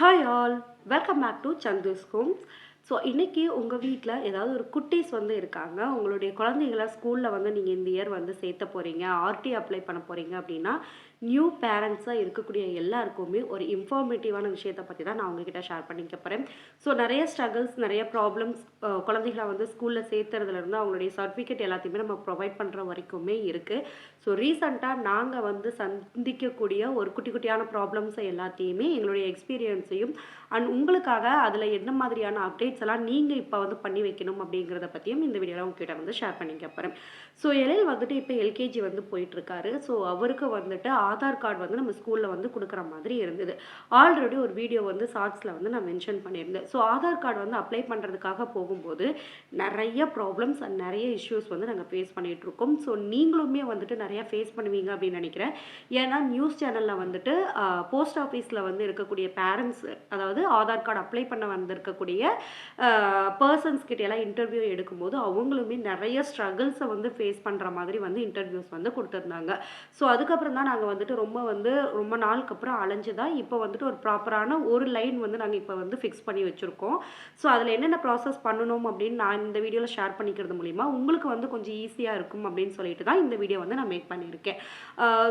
Hi all welcome back to Chandu's homes so இன்றைக்கி உங்கள் வீட்டில் ஏதாவது ஒரு குட்டீஸ் வந்து இருக்காங்க. உங்களுடைய குழந்தைகளை ஸ்கூலில் வந்து நீங்கள் இந்த இயர் வந்து சேர்த்த போகிறீங்க ஆர்டி அப்ளை பண்ண போகிறீங்க அப்படின்னா நியூ பேரண்ட்ஸாக இருக்கக்கூடிய எல்லாருக்குமே ஒரு இன்ஃபார்மேட்டிவான விஷயத்தை பற்றி தான் நான் உங்ககிட்ட ஷேர் பண்ணிக்க போகிறேன் ஸோ நிறைய ஸ்ட்ரகிள்ஸ் நிறைய ப்ராப்ளம்ஸ் குழந்தைகளை வந்து ஸ்கூலில் சேர்த்துறதுலேருந்து அவங்களுடைய சர்டிஃபிகேட் எல்லாத்தையுமே நம்ம ப்ரொவைட் பண்ணுற வரைக்குமே இருக்குது ஸோ ரீசண்டாக நாங்கள் வந்து சந்திக்கக்கூடிய ஒரு குட்டி குட்டியான ப்ராப்ளம்ஸை எல்லாத்தையுமே எங்களுடைய எக்ஸ்பீரியன்ஸையும் அண்ட் உங்களுக்காக அதில் என்ன மாதிரியான அப்டேட்ஸ் எல்லாம் நீங்கள் இப்போ வந்து பண்ணி வைக்கணும் அப்படிங்கிறத பற்றியும் இந்த வீடியோவில் உங்ககிட்ட வந்து ஷேர் பண்ணிக்க போகிறேன் ஸோ இலையில் வந்துட்டு இப்போ எல்கேஜி வந்து போயிட்டுருக்காரு. ஸோ அவருக்கு வந்துட்டு ஆதார் கார்டு வந்து நம்ம ஸ்கூலில் வந்து கொடுக்குற மாதிரி இருந்தது. ஆல்ரெடி ஒரு வீடியோ வந்து ஷார்ட்ஸில் வந்து நான் மென்ஷன் பண்ணியிருந்தேன். ஸோ ஆதார் கார்டு வந்து அப்ளை பண்ணுறதுக்காக போகும்போது நிறைய ப்ராப்ளம்ஸ் அண்ட் நிறைய இஷ்யூஸ் வந்து நாங்கள் ஃபேஸ் பண்ணிகிட்ருக்கோம் ஸோ நீங்களுமே வந்துட்டு நிறையா ஃபேஸ் பண்ணுவீங்க அப்படின்னு நினைக்கிறேன். ஏன்னா நியூஸ் சேனலில் வந்துட்டு போஸ்ட் ஆஃபீஸில் வந்து இருக்கக்கூடிய பேரண்ட்ஸ் அதாவது ஆதார் கார்டு அப்ளை பண்ண வந்திருக்கக்கூடிய பர்சன்ஸ் கிட்ட எல்லாம் இன்டர்வியூ எடுக்கும்போது அவங்களுமே நிறைய ஸ்ட்ரகிள்ஸை வந்து ஃபேஸ் பண்ணுற மாதிரி வந்து இன்டர்வியூஸ் வந்து கொடுத்துருந்தாங்க. ஸோ அதுக்கப்புறம் தான் நாங்கள் வந்துட்டு ரொம்ப வந்து ரொம்ப நாளுக்கு அப்புறம் அலைஞ்சு தான் இப்போ வந்துட்டு ஒரு ப்ராப்பரான ஒரு லைன் வந்து நாங்கள் இப்போ வந்து ஃபிக்ஸ் பண்ணி வச்சுருக்கோம். ஸோ அதில் என்னென்ன ப்ராசஸ் பண்ணணும் அப்படின்னு நான் இந்த வீடியோவில் ஷேர் பண்ணிக்கிறது மூலிமா உங்களுக்கு வந்து கொஞ்சம் ஈஸியாக இருக்கும் அப்படின்னு சொல்லிட்டு தான் இந்த வீடியோ வந்து நான் மேக் பண்ணியிருக்கேன்.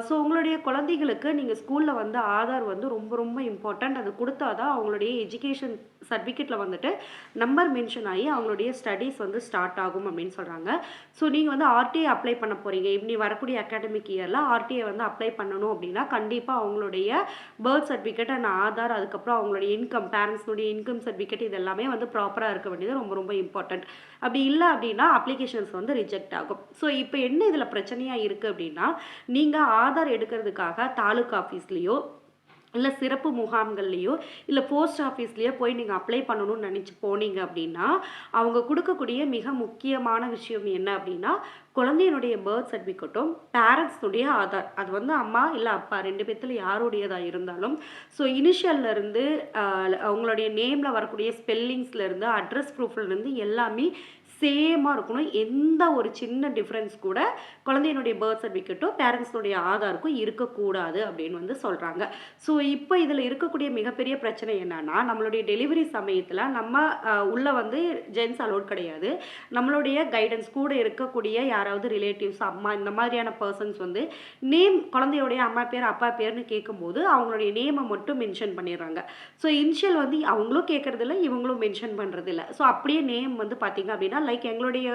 ஸோ உங்களுடைய குழந்தைகளுக்கு நீங்கள் ஸ்கூலில் வந்து ஆதார் வந்து ரொம்ப ரொம்ப இம்பார்ட்டண்ட் அது கொடுத்தா தான் அவங்களுடைய எஜுகேஷன் சர்டிஃபிகேட்டில் வந்துட்டு நம்பர் மென்ஷன் ஆகி அவங்களுடைய ஸ்டடீஸ் வந்து ஸ்டார்ட் ஆகும் அப்படின்னு சொல்கிறாங்க ஸோ நீங்கள் வந்து ஆர்டிஐ அப்ளை பண்ண போகிறீங்க இப்படி வரக்கூடிய அகாடமிக் இயரில் ஆர்டிஐ வந்து அப்ளை பண்ணணும் அப்படின்னா கண்டிப்பாக அவங்களுடைய பர்த் சர்டிஃபிகேட் அண்ட் ஆதார் அதுக்கப்புறம் அவங்களுடைய இன்கம் பேரண்ட்ஸ்னுடைய இன்கம் சர்டிஃபிகேட் இது எல்லாமே வந்து ப்ராப்பராக இருக்க வேண்டியது ரொம்ப ரொம்ப இம்பார்ட்டண்ட் அப்படி இல்லை அப்படின்னா அப்ளிகேஷன்ஸ் வந்து ரிஜெக்ட் ஆகும். ஸோ இப்போ என்ன இதில் பிரச்சனையாக இருக்குது அப்படின்னா நீங்கள் ஆதார் எடுக்கிறதுக்காக தாலுக்கா ஆஃபீஸ்லேயோ இல்லை சிறப்பு முகாம்கள்லேயோ இல்லை போஸ்ட் ஆஃபீஸ்லேயோ போய் நீங்கள் அப்ளை பண்ணணும்னு நினச்சி போனீங்க அப்படின்னா அவங்க கொடுக்கக்கூடிய மிக முக்கியமான விஷயம் என்ன அப்படின்னா குழந்தையினுடைய பர்த் சர்டிஃபிகேட்டும் பேரண்ட்ஸ்னுடைய ஆதார் அது வந்து அம்மா இல்லை அப்பா ரெண்டு பேர்த்தில் யாருடையதாக இருந்தாலும் ஸோ இனிஷியல்லேருந்து அவங்களுடைய நேமில் வரக்கூடிய ஸ்பெல்லிங்ஸ்லேருந்து அட்ரஸ் ப்ரூஃப்லேருந்து எல்லாமே சேமாக இருக்கணும். எந்த ஒரு சின்ன டிஃப்ரென்ஸ் கூட குழந்தையினுடைய பர்த் சர்டிஃபிகேட்டோ பேரண்ட்ஸுடைய ஆதாருக்கும் இருக்கக்கூடாது அப்படின்னு வந்து சொல்கிறாங்க ஸோ இப்போ இதில் இருக்கக்கூடிய மிகப்பெரிய பிரச்சனை என்னன்னா நம்மளுடைய டெலிவரி சமயத்தில் நம்ம உள்ளே வந்து ஜென்ஸ் அலோட் கிடையாது. நம்மளுடைய கைடன்ஸ் கூட இருக்கக்கூடிய யாராவது ரிலேட்டிவ்ஸ் அம்மா இந்த மாதிரியான பர்சன்ஸ் வந்து நேம் குழந்தையோடைய அம்மா பேர் அப்பா பேர்னு கேட்கும்போது அவங்களுடைய நேமை மட்டும் மென்ஷன் பண்ணிடுறாங்க. ஸோ இனிஷியல் வந்து அவங்களும் கேட்குறதில்ல இவங்களும் மென்ஷன் பண்ணுறதில்ல ஸோ அப்படியே நேம் வந்து பார்த்தீங்க அப்படின்னா லைக் எங்களுடைய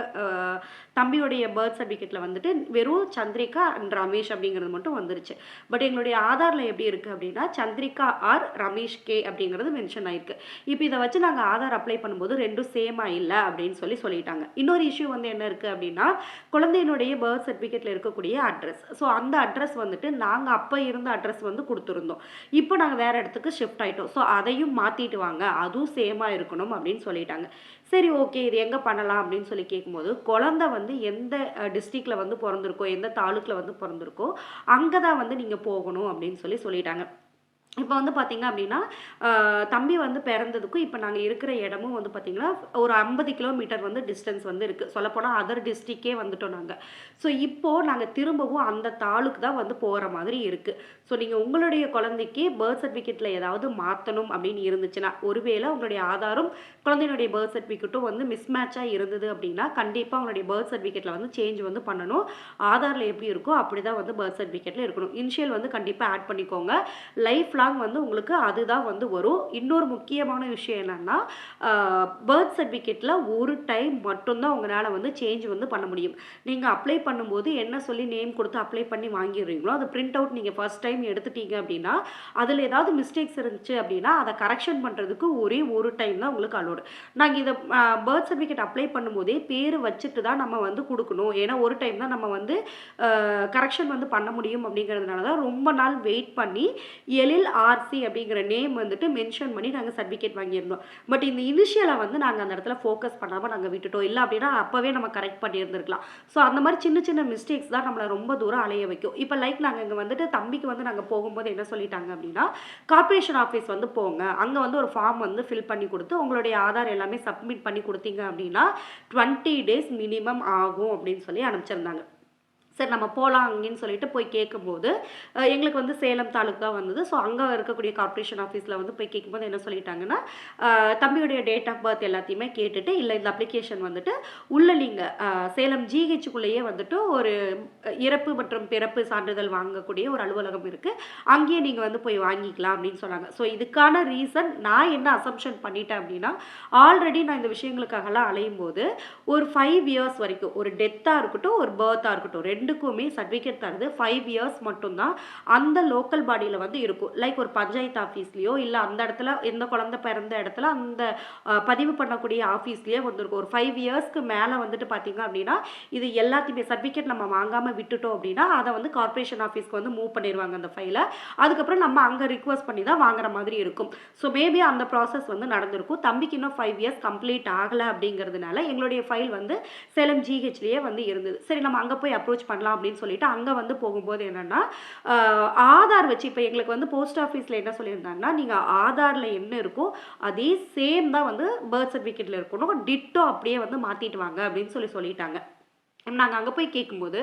தம்பியுடைய பர்த் சர்டிஃபிகேட்டில் வந்துட்டு வெறும் சந்திரிகா அண்ட் ரமேஷ் அப்படிங்கிறது மட்டும் வந்துருச்சு. பட் எங்களுடைய ஆதாரில் எப்படி இருக்குது அப்படின்னா சந்திரிகா ஆர் ரமேஷ் கே அப்படிங்கிறது மென்ஷன் ஆயிருக்கு. இப்போ இதை வச்சு நாங்கள் ஆதார் அப்ளை பண்ணும்போது ரெண்டும் சேமாக இல்லை அப்படின்னு சொல்லி சொல்லிட்டாங்க. இன்னொரு இஷ்யூ வந்து என்ன இருக்குது அப்படின்னா குழந்தையினுடைய பர்த் சர்டிஃபிகேட்டில் இருக்கக்கூடிய அட்ரஸ் ஸோ அந்த அட்ரஸ் வந்துட்டு நாங்கள் அப்போ இருந்த அட்ரஸ் வந்து கொடுத்துருந்தோம். இப்போ நாங்கள் வேறு இடத்துக்கு ஷிஃப்ட் ஆகிட்டோம் ஸோ அதையும் மாற்றிட்டு வாங்க. அதுவும் சேமாக இருக்கணும் அப்படின்னு சொல்லிட்டாங்க. சரி ஓகே இது எங்கே பண்ணலாம் அப்படின்னு சொல்லி கேட்கும்போது குழந்தை வந்து எந்த டிஸ்ட்ரிக்டில் வந்து பிறந்திருக்கோ எந்த தாலுக்கில் வந்து பிறந்திருக்கோ அங்கே தான் வந்து நீங்கள் போகணும் அப்படின்னு சொல்லி சொல்லிட்டாங்க. இப்போ வந்து பார்த்தீங்க அப்படின்னா தம்பி வந்து பிறந்ததுக்கும் இப்போ நாங்கள் இருக்கிற இடமும் வந்து பார்த்திங்கன்னா ஒரு ஐம்பது கிலோமீட்டர் வந்து டிஸ்டன்ஸ் வந்து இருக்குது சொல்லப்போனால் அதர் டிஸ்ட்ரிக்கே வந்துட்டோம் நாங்கள் ஸோ இப்போது நாங்கள் திரும்பவும் அந்த தாளுக்கு தான் வந்து போகிற மாதிரி இருக்குது ஸோ நீங்கள் உங்களுடைய குழந்தைக்கு பர்த் சர்டிஃபிகேட்டில் ஏதாவது மாற்றணும் அப்படின்னு இருந்துச்சுன்னா ஒருவேளை உங்களுடைய ஆதாரம் குழந்தையினுடைய பர்த் சர்டிஃபிகேட்டும் வந்து மிஸ்மேட்சாக இருந்தது அப்படின்னா கண்டிப்பாக உங்களுடைய பர்த் சர்டிஃபிகேட்டில் வந்து சேஞ்ச் வந்து பண்ணணும். ஆதாரில் எப்படி இருக்கோ அப்படி தான் வந்து பர்த் சர்டிஃபிகேட்டில் இருக்கணும். இனிஷியல் வந்து கண்டிப்பாக ஆட் பண்ணிக்கோங்க. லைஃப் லாங் வந்து உங்களுக்கு அதுதான் வந்து வரும். இன்னொரு முக்கியமான விஷயம் என்னென்னா பர்த் சர்டிஃபிகேட்டில் ஒரு டைம் மட்டும்தான் உங்களால் வந்து சேஞ்ச் வந்து பண்ண முடியும். நீங்கள் அப்ளை பண்ணும்போது என்ன சொல்லி நேம் கொடுத்து அப்ளை பண்ணி வாங்கிடுறீங்களோ அது பிரிண்ட் அவுட் நீங்கள் ஃபஸ்ட் டைம் எடுத்துட்டீங்க அப்படின்னா அதில் ஏதாவது மிஸ்டேக்ஸ் இருந்துச்சு அப்படின்னா அதை கரெக்ஷன் பண்ணுறதுக்கு ஒரே ஒரு டைம் தான் உங்களுக்கு அலோடு நாங்கள் இதை பர்த் சர்டிஃபிகேட் அப்ளை பண்ணும்போதே பேர் வச்சுட்டு தான் நம்ம வந்து கொடுக்கணும். ஏன்னா ஒரு டைம் தான் நம்ம வந்து கரெக்ஷன் வந்து பண்ண முடியும் அப்படிங்கிறதுனால தான் ரொம்ப நாள் வெயிட் பண்ணி எழில் ஆர்சி அப்படிங்கிற நேம் வந்துட்டு மென்ஷன் பண்ணி நாங்கள் சர்டிஃபிகேட் வாங்கியிருந்தோம். பட் இந்த இனிஷியலை வந்து நாங்கள் அந்த இடத்துல ஃபோக்கஸ் பண்ணாமல் நாங்கள் விட்டுட்டோம். இல்லை அப்படின்னா அப்போவே நம்ம கரெக்ட் பண்ணியிருந்துருக்கலாம். ஸோ அந்த மாதிரி சின்ன சின்ன மிஸ்டேக்ஸ் தான் நம்மளை ரொம்ப தூரம் அலைய வைக்கும். இப்போ லைக் நாங்கள் இங்கே வந்துட்டு தம்பிக்கு வந்து நாங்கள் போகும்போது என்ன சொல்லிட்டாங்க அப்படின்னா கார்பரேஷன் ஆஃபீஸ் வந்து போங்க. அங்கே வந்து ஒரு ஃபார்ம் வந்து ஃபில் பண்ணி கொடுத்து உங்களுடைய ஆதார் எல்லாமே சப்மிட் பண்ணி கொடுத்தீங்க அப்படின்னா டுவெண்ட்டி டேஸ் மினிமம் ஆகும் அப்படின்னு சொல்லி அனுப்பிச்சிருந்தாங்க. சரி நம்ம போகலாம் அங்கேன்னு சொல்லிட்டு போய் கேட்கும்போது எங்களுக்கு வந்து சேலம் தாலுக்கா வந்தது. ஸோ அங்கே இருக்கக்கூடிய கார்ப்பரேஷன் ஆஃபீஸில் வந்து போய் கேட்கும்போது என்ன சொல்லிட்டாங்கன்னா தம்பியுடைய டேட் ஆஃப் பர்த் எல்லாத்தையுமே கேட்டுட்டு இல்லை இந்த அப்ளிகேஷன் வந்துட்டு உள்ள நீங்கள் சேலம் ஜிஹெச்சுக்குள்ளேயே வந்துட்டு ஒரு இறப்பு மற்றும் பிறப்பு சான்றிதழ் வாங்கக்கூடிய ஒரு அலுவலகம் இருக்குது அங்கேயே நீங்கள் வந்து போய் வாங்கிக்கலாம் அப்படின்னு சொன்னாங்க. ஸோ இதுக்கான ரீசன் நான் என்ன அசம்ஷன் பண்ணிட்டேன் அப்படின்னா ஆல்ரெடி நான் இந்த விஷயங்களுக்காகலாம் அலையும் போது ஒரு ஃபைவ் இயர்ஸ் வரைக்கும் ஒரு டெத்தாக இருக்கட்டும் ஒரு பர்த்தாக இருக்கட்டும் ரெண்டுக்குமே சர்டிஃபிகேட் தருது ஃபைவ் இயர்ஸ் மட்டும்தான் அந்த லோக்கல் பாடியில் வந்து இருக்கும். லைக் ஒரு பஞ்சாயத்து ஆஃபீஸ்லேயோ இல்லை அந்த இடத்துல எந்த குழந்தை பிறந்த இடத்துல அந்த பதிவு பண்ணக்கூடிய ஆஃபீஸ்லேயே வந்துருக்கும். ஒரு ஃபைவ் இயர்ஸ்க்கு மேலே வந்துட்டு பார்த்தீங்க அப்படின்னா இது எல்லாத்தையுமே சர்டிஃபிகேட் நம்ம வாங்காமல் விட்டுட்டோம் அப்படின்னா அதை வந்து கார்ப்பரேஷன் ஆஃபீஸ்க்கு வந்து மூவ் பண்ணிடுவாங்க அந்த ஃபைலை அதுக்கப்புறம் நம்ம அங்கே ரிக்வஸ்ட் பண்ணி தான் வாங்குற மாதிரி இருக்கும். ஸோ மேபி அந்த ப்ராசஸ் வந்து நடந்திருக்கும். தம்பிக்கு இன்னும் ஃபைவ் இயர்ஸ் கம்ப்ளீட் ஆகலை அப்படிங்கிறதுனால எங்களுடைய ஃபைல் வந்து சேலம் ஜிஹெச்லேயே வந்து இருந்தது. சரி நம்ம அங்கே போய் அப்ரோச் பண்ணலாம் அப்படின்னு சொல்லிட்டு அங்கே வந்து போகும்போது என்னென்னா ஆதார் வச்சு இப்போ எங்களுக்கு வந்து போஸ்ட் ஆஃபீஸில் என்ன சொல்லியிருந்தாங்கன்னா நீங்கள் ஆதாரில் என்ன இருக்கோ அதே சேம் தான் வந்து பர்த் சர்டிஃபிகேட்டில் இருக்கணும். டிட்டோ அப்படியே வந்து மாற்றிட்டு வாங்க அப்படின்னு சொல்லி சொல்லிட்டாங்க. நாங்கள் அங்கே போய் கேட்கும்போது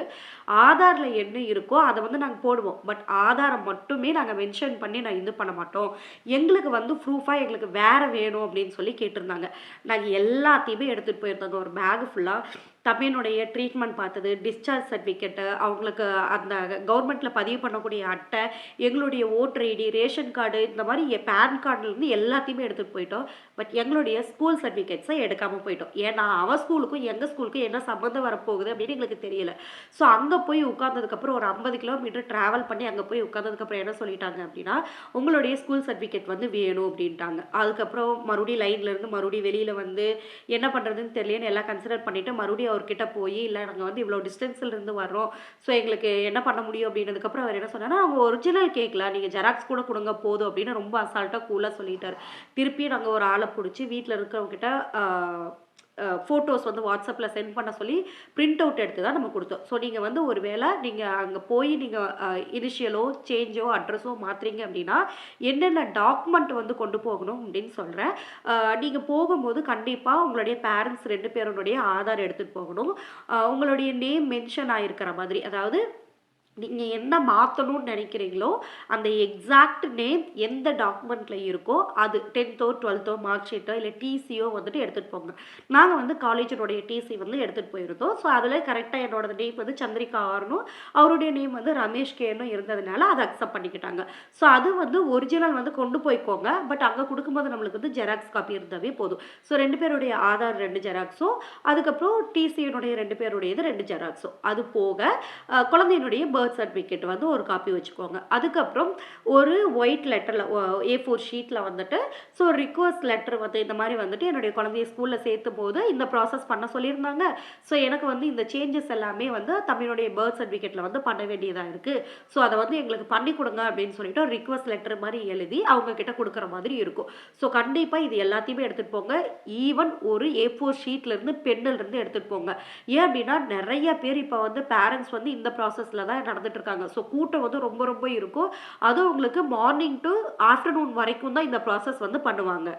ஆதாரில் என்ன இருக்கோ அதை வந்து நாங்கள் போடுவோம். பட் ஆதாரை மட்டுமே நாங்கள் மென்ஷன் பண்ணி நான் இது பண்ண மாட்டோம். எங்களுக்கு வந்து ப்ரூஃபாக எங்களுக்கு வேறு வேணும் அப்படின்னு சொல்லி கேட்டிருந்தாங்க. நாங்கள் எல்லாத்தையுமே எடுத்துகிட்டு போயிருந்தாங்க. ஒரு பேக் ஃபுல்லாக தம்பியனுடைய ட்ரீட்மெண்ட் பார்த்தது டிஸ்சார்ஜ் சர்டிஃபிகேட்டு அவங்களுக்கு அந்த கவர்மெண்ட்டில் பதிவு பண்ணக்கூடிய அட்டை எங்களுடைய ஓட்டர் ஐடி ரேஷன் கார்டு இந்த மாதிரி பேன் கார்டுலேருந்து எல்லாத்தையுமே எடுத்துகிட்டு போயிட்டோம். பட் எங்களுடைய ஸ்கூல் சர்டிஃபிகேட்ஸை எடுக்காமல் போயிட்டோம். ஏன்னா அவன் ஸ்கூலுக்கும் எங்கள் ஸ்கூலுக்கும் என்ன சம்மந்தம் வரப்போகுது அப்படின்னு எங்களுக்கு தெரியல. ஸோ அங்கே போய் உட்காந்ததுக்கப்புறம் ஒரு ஐம்பது கிலோமீட்டர் ட்ராவல் பண்ணி அங்கே போய் உட்காந்ததுக்கப்புறம் என்ன சொல்லிட்டாங்க அப்படின்னா உங்களுடைய ஸ்கூல் சர்டிஃபிகேட் வந்து வேணும் அப்படின்ட்டாங்க. அதுக்கப்புறம் மறுபடியும் லைன்லேருந்து மறுபடியும் வெளியில் வந்து என்ன பண்ணுறதுன்னு தெரியலன்னு எல்லாம் கன்சிடர் பண்ணிவிட்டு மறுபடியும் அவர்கிட்ட போய் இல்லை நாங்கள் வந்து இவ்வளோ டிஸ்டன்ஸ்லேருந்து வரோம் வர்றோம். ஸோ எங்களுக்கு என்ன பண்ண முடியும்? அப்படின்றதுக்கப்புறம் அவர் என்ன சொன்னார்னா அவங்க ஒரிஜினல் கேட்கல நீங்கள் ஜெராக்ஸ் கூட கொடுங்க போதும் அப்படின்னு ரொம்ப அசால்ட்டாக கூலாக சொல்லிட்டார். திருப்பி நாங்கள் ஒரு ஆளை பிடிச்சி வீட்டில் இருக்கிறவங்ககிட்ட ஃபோட்டோஸ் வந்து வாட்ஸ்அப்பில் சென்ட் பண்ண சொல்லி பிரிண்ட் அவுட் எடுத்து தான் நம்ம கொடுத்தோம். ஸோ நீங்கள் வந்து ஒரு வேளை நீங்கள் அங்கே போய் நீங்கள் இனிஷியலோ சேஞ்சோ அட்ரஸோ மாற்றுறீங்க அப்படின்னா என்னென்ன டாக்குமெண்ட் வந்து கொண்டு போகணும் அப்படின்னு சொல்கிறேன் நீங்கள் போகும்போது கண்டிப்பாக உங்களுடைய பேரண்ட்ஸ் ரெண்டு பேருடைய ஆதார் எடுத்துகிட்டு போகணும். உங்களுடைய நேம் மென்ஷன் ஆகிருக்கிற மாதிரி அதாவது நீங்கள் என்ன மாற்றணும்னு நினைக்கிறீங்களோ அந்த எக்ஸாக்ட் நேம் எந்த டாக்குமெண்ட்டில் இருக்கோ அது டென்த்தோ டுவெல்த்தோ மார்க் ஷீட்டோ இல்லை டிசியோ வந்துட்டு எடுத்துகிட்டு போங்க. நாங்கள் வந்து காலேஜினுடைய டிசி வந்து எடுத்துகிட்டு போயிருந்தோம். ஸோ அதில் கரெக்டாக என்னோட நேம் வந்து சந்திரிகா ஆர்னும் அவருடைய நேம் வந்து ரமேஷ் கேனும் இருந்ததுனால அதை அக்செப்ட் பண்ணிக்கிட்டாங்க. ஸோ அது வந்து ஒரிஜினல் வந்து கொண்டு போய்க்கோங்க. பட் அங்கே கொடுக்கும்போது நம்மளுக்கு வந்து ஜெராக்ஸ் காப்பி இருந்தாவே போதும். ஸோ ரெண்டு பேருடைய ஆதார் ரெண்டு ஜெராக்ஸும் அதுக்கப்புறம் டிசியினுடைய ரெண்டு பேருடையது ரெண்டு ஜெராக்ஸும் அது போக குழந்தையினுடைய பர்த் சர்டிஃபிகேட் வந்து ஒரு காப்பி வச்சுக்கோங்க. அதுக்கப்புறம் ஒரு ஒயிட் லெட்டரில் ஏ ஃபோர் ஷீட்டில் வந்துட்டு ஸோ ரிக்வஸ்ட் லெட்டர் வந்து இந்த மாதிரி வந்துட்டு என்னுடைய குழந்தைய ஸ்கூலில் சேர்த்தும் போது இந்த ப்ராசஸ் பண்ண சொல்லியிருந்தாங்க. ஸோ எனக்கு வந்து இந்த சேஞ்சஸ் எல்லாமே வந்து தமிழுடைய பர்த் சர்டிஃபிகேட்டில் வந்து பண்ண வேண்டியதாக இருக்குது ஸோ அதை வந்து எங்களுக்கு பண்ணி கொடுங்க அப்படின்னு சொல்லிட்டு ஒரு ரிக்வஸ்ட் லெட்டர் மாதிரி எழுதி அவங்க கிட்ட கொடுக்குற மாதிரி இருக்கும். ஸோ கண்டிப்பாக இது எல்லாத்தையுமே எடுத்துகிட்டு போங்க. ஈவன் ஒரு ஏ ஃபோர் ஷீட்லேருந்து பென்னிலிருந்து எடுத்துகிட்டு போங்க. ஏன் அப்படின்னா நிறைய பேர் இப்போ வந்து பேரண்ட்ஸ் வந்து இந்த ப்ராசஸில் தான் நடந்துட்டு இருக்காங்க ஸோ கூட்டம் வந்து ரொம்ப ரொம்ப இருக்கும். அதுவும் உங்களுக்கு மார்னிங் டு ஆஃப்டர்நூன் வரைக்கும் தான் இந்த ப்ராசஸ் வந்து பண்ணுவாங்க.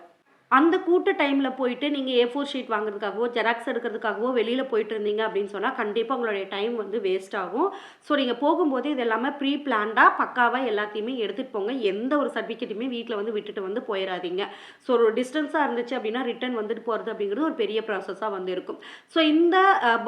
அந்த கூட்ட டைமில் போயிட்டு நீங்கள் ஏ ஃபோர் ஷீட் வாங்குறதுக்காகவோ ஜெராக்ஸ் எடுக்கிறதுக்காகவோ வெளியில் போயிட்டு இருந்தீங்க அப்படின்னு சொன்னால் கண்டிப்பாக உங்களுடைய டைம் வந்து வேஸ்ட் ஆகும். ஸோ நீங்கள் போகும்போது இது எல்லாமே ப்ரீ பிளான்டாக பக்காவாக எல்லாத்தையுமே எடுத்துகிட்டு போங்க. எந்த ஒரு சர்டிஃபிகேட்டுமே வீட்டில் வந்து விட்டுட்டு வந்து போயிடாதீங்க ஸோ ஒரு டிஸ்டன்ஸாக இருந்துச்சு அப்படின்னா ரிட்டர்ன் வந்துட்டு போகிறது அப்படிங்கிறது ஒரு பெரிய ப்ராசஸாக வந்து இருக்கும். ஸோ இந்த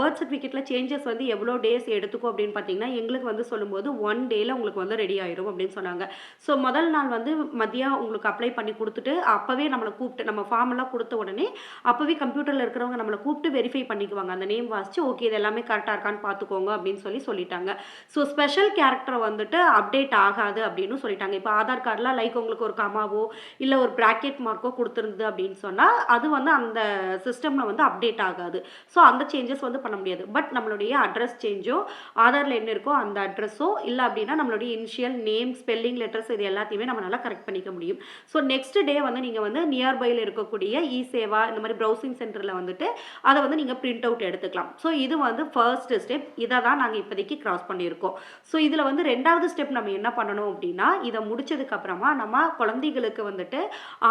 பர்த் சர்டிஃபிகேட்டில் சேஞ்சஸ் வந்து எவ்வளோ டேஸ் எடுத்துக்கும் அப்படின்னு பார்த்தீங்கன்னா எங்களுக்கு வந்து சொல்லும்போது ஒன் டேயில் உங்களுக்கு வந்து ரெடி ஆயிரும் அப்படின்னு சொன்னாங்க. ஸோ முதல் நாள் வந்து மதியம் உங்களுக்கு அப்ளை பண்ணி கொடுத்துட்டு அப்போவே நம்மளை கூப்பிட்டு நம்ம ஃபார்ம் எல்லாம் கொடுத்த உடனே அப்போவே கம்ப்யூட்டரில் இருக்கிறவங்க நம்மளை கூப்பிட்டு வெரிஃபை பண்ணிக்குவாங்க. அந்த நேம் வாசிச்சு ஓகே இது எல்லாமே கரெக்டாக இருக்கான்னு பார்த்துக்கோங்க அப்படின்னு சொல்லி சொல்லிட்டாங்க. ஸோ ஸ்பெஷல் கேரக்டர் வந்துட்டு அப்டேட் ஆகாது அப்படின்னு சொல்லிட்டாங்க. இப்போ ஆதார் கார்டில் லைக் உங்களுக்கு ஒரு கமாவோ இல்லை ஒரு ப்ராக்கெட் மார்க்கோ கொடுத்துருந்தது அப்படின்னு சொன்னால் அது வந்து அந்த சிஸ்டமில் வந்து அப்டேட் ஆகாது. ஸோ அந்த சேஞ்சஸ் வந்து பண்ண முடியாது. பட் நம்மளுடைய அட்ரஸ் சேஞ்சோ ஆதாரில் என்ன இருக்கோ அந்த அட்ரஸோ இல்லை அப்படின்னா நம்மளுடைய இனிஷியல் நேம் ஸ்பெல்லிங் லெட்டர்ஸ் இது எல்லாத்தையுமே நம்மளால் கரெக்ட் பண்ணிக்க முடியும். ஸோ நெக்ஸ்ட் டே வந்து நீங்கள் வந்து நியர்பை நியர்பையில் இருக்கக்கூடிய இ சேவா இந்த மாதிரி ப்ரௌசிங் சென்டரில் வந்துட்டு அதை வந்து நீங்கள் பிரிண்ட் அவுட் எடுத்துக்கலாம். ஸோ இது வந்து ஃபர்ஸ்ட் ஸ்டெப் இதை தான் நாங்கள் இப்போதைக்கு கிராஸ் பண்ணியிருக்கோம். ஸோ இதில் வந்து ரெண்டாவது ஸ்டெப் நம்ம என்ன பண்ணணும் அப்படின்னா இதை முடிச்சதுக்கப்புறமா நம்ம குழந்தைகளுக்கு வந்துட்டு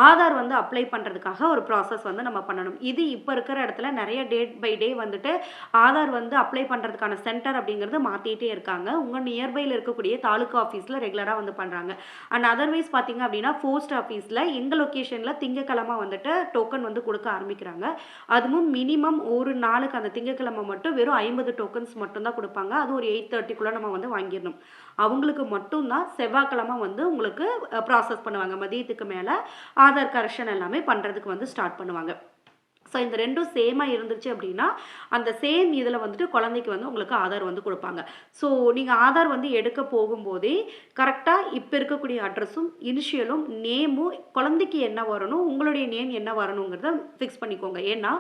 ஆதார் வந்து அப்ளை பண்ணுறதுக்காக ஒரு ப்ராசஸ் வந்து நம்ம பண்ணணும். இது இப்போ இருக்கிற இடத்துல நிறைய டேட் பை டே வந்துட்டு ஆதார் வந்து அப்ளை பண்ணுறதுக்கான சென்டர் அப்படிங்கிறது மாற்றிட்டே இருக்காங்க. உங்கள் நியர்பையில் இருக்கக்கூடிய தாலுக்கா ஆஃபீஸில் ரெகுலராக வந்து பண்ணுறாங்க அண்ட் அதர்வைஸ் பார்த்தீங்க அப்படின்னா போஸ்ட் ஆஃபீஸில் எங்கள் லொக்கேஷனில் திங்கக்கிழமை வந்துட்டு டோக்கன் வந்து கொடுக்க ஆரம்பிக்கிறாங்க. அதுவும் மினிமம் ஒரு நாளுக்கு அந்த திங்கக்கிழமை மட்டும் வெறும் ஐம்பது டோக்கன்ஸ் மட்டும்தான் கொடுப்பாங்க. அது ஒரு எயிட் தேர்ட்டிக்குள்ளே நம்ம வந்து வாங்கிடணும். அவங்களுக்கு மட்டும்தான் செவ்வாய்க்கிழமை வந்து உங்களுக்கு ப்ராசஸ் பண்ணுவாங்க. மதியத்துக்கு மேலே ஆதார் கரெக்ஷன் எல்லாமே பண்ணுறதுக்கு வந்து ஸ்டார்ட் பண்ணுவாங்க. ஸோ இந்த ரெண்டும் சேமாக இருந்துச்சு அப்படின்னா அந்த சேம் இதில் வந்துட்டு குழந்தைக்கு வந்து உங்களுக்கு ஆதார் வந்து கொடுப்பாங்க. ஸோ நீங்கள் ஆதார் வந்து எடுக்க போகும்போதே கரெக்டாக இப்போ இருக்கக்கூடிய அட்ரஸும் இனிஷியலும் நேமும் குழந்தைக்கு என்ன வரணும் உங்களுடைய நேம் என்ன வரணுங்கிறத ஃபிக்ஸ் பண்ணிக்கோங்க. ஏன்னா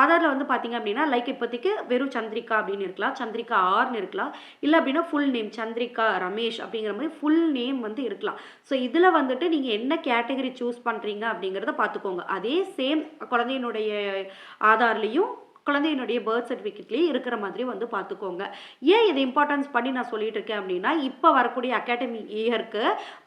ஆதாரில் வந்து பார்த்தீங்க அப்படின்னா லைக் இப்போதைக்கு வெறும் சந்திரிகா அப்படின்னு இருக்கலாம் சந்திரிகா ஆர்னு இருக்கலாம். இல்லை அப்படின்னா ஃபுல் நேம் சந்திரிகா ரமேஷ் அப்படிங்கிற மாதிரி ஃபுல் நேம் வந்து இருக்கலாம். ஸோ இதில் வந்துட்டு நீங்கள் என்ன கேட்டகரி சூஸ் பண்ணுறீங்க அப்படிங்கிறத பார்த்துக்கோங்க அதே சேம் குழந்தையினுடைய ஆதார்லேயும் குழந்தையினுடைய பர்த் சர்டிஃபிகேட்லேயே இருக்கிற மாதிரி வந்து பார்த்துக்கோங்க. ஏன் இதை இம்பார்ட்டன்ஸ் பண்ணி நான் சொல்லிட்டு இருக்கேன் அப்படின்னா இப்போ வரக்கூடிய அகாடமி இயருக்கு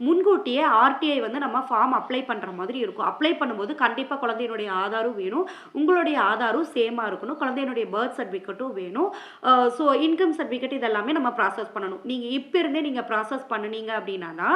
முன்கூட்டியே ஆர்டிஐ வந்து நம்ம ஃபார்ம் அப்ளை பண்ணுற மாதிரி இருக்கும். அப்ளை பண்ணும்போது கண்டிப்பாக குழந்தையினுடைய ஆதாரும் வேணும். உங்களுடைய ஆதாரும் சேமாக இருக்கணும். குழந்தையினுடைய பர்த் சர்டிஃபிகேட்டும் வேணும். ஸோ இன்கம் சர்டிஃபிகேட் இதெல்லாமே நம்ம ப்ராசஸ் பண்ணணும். நீங்கள் இப்போ இருந்தே நீங்கள் ப்ராசஸ் பண்ணுனீங்க அப்படின்னா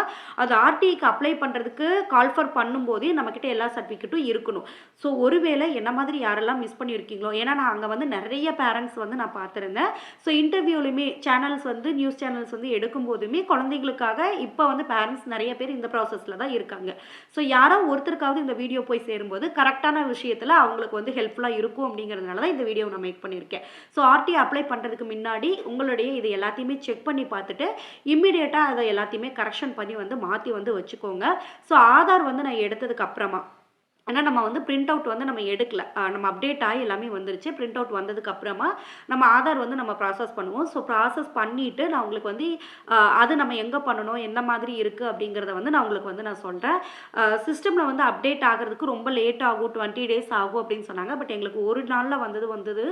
அது ஆர்டிஐக்கு அப்ளை பண்ணுறதுக்கு கால்ஃபர் பண்ணும்போதே நம்மக்கிட்ட எல்லா சர்டிஃபிகேட்டும் இருக்கணும். ஸோ ஒருவேளை என்ன மாதிரி யாரெல்லாம் மிஸ் பண்ணியிருக்கீங்களோ ஏன்னா நான் அங்கே வந்து நிறைய பேரண்ட்ஸ் வந்து நான் பார்த்துருந்தேன். ஸோ இன்டர்வியூலையுமே சேனல்ஸ் வந்து நியூஸ் சேனல்ஸ் வந்து எடுக்கும் போதுமே குழந்தைகளுக்காக இப்போ வந்து பேரண்ட்ஸ் நிறைய பேர் இந்த ப்ராசஸில் தான் இருக்காங்க. ஸோ யாரோ ஒருத்தருக்காவது இந்த வீடியோ போய் சேரும்போது கரெக்டான விஷயத்தில் அவங்களுக்கு வந்து ஹெல்ப்ஃபுல்லாக இருக்கும் அப்படிங்கிறதுனால தான் இந்த வீடியோ நான் மேக் பண்ணியிருக்கேன். ஸோ ஆர்டி அப்ளை பண்ணுறதுக்கு முன்னாடி உங்களுடைய இது எல்லாத்தையுமே செக் பண்ணி பார்த்துட்டு இம்மிடியேட்டாக அதை எல்லாத்தையுமே கரெக்ஷன் பண்ணி வந்து மாற்றி வந்து வச்சுக்கோங்க. ஸோ ஆதார் வந்து நான் எடுத்ததுக்கு அப்புறமா ஆனால் நம்ம வந்து பிரிண்ட் அவுட் வந்து நம்ம எடுக்கல. நம்ம அப்டேட் ஆகி எல்லாமே வந்துருச்சு. பிரிண்ட் அவுட் வந்ததுக்கு அப்புறமா நம்ம ஆதார் வந்து நம்ம ப்ராசஸ் பண்ணுவோம். ஸோ ப்ராசஸ் பண்ணிவிட்டு நான் உங்களுக்கு வந்து அது நம்ம எங்கே பண்ணணும்? எந்த மாதிரி இருக்குது அப்படிங்கிறத வந்து நான் உங்களுக்கு வந்து நான் சொல்கிறேன் சிஸ்டமில் வந்து அப்டேட் ஆகிறதுக்கு ரொம்ப லேட் ஆகும். டுவெண்ட்டி டேஸ் ஆகும் அப்படின்னு சொன்னாங்க. பட் எங்களுக்கு ஒரு நாளில் வந்தது வந்தது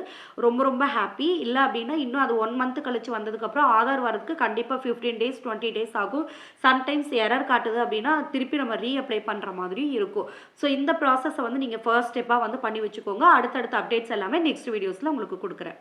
ரொம்ப ரொம்ப ஹாப்பி இல்லை அப்படின்னா இன்னும் அது ஒன் மந்த் கழிச்சு வந்ததுக்கப்புறம் ஆதார் வரதுக்கு கண்டிப்பாக ஃபிஃப்டீன் டேஸ் டுவெண்ட்டி டேஸ் ஆகும். சம்டைம்ஸ் எரர் காட்டுது அப்படின்னா திருப்பி நம்ம ரீ அப்ளை பண்ணுற மாதிரியும் இருக்கும். ஸோ இந்த ப்ராசஸை வந்து நீங்கள் ஃபர்ஸ்ட் ஸ்டெப்பாக வந்து பண்ணி வச்சுக்கோங்க. அடுத்தடுத்த அப்டேட்ஸ் எல்லாமே நெக்ஸ்ட் வீடியோஸில் உங்களுக்கு கொடுக்குறேன்.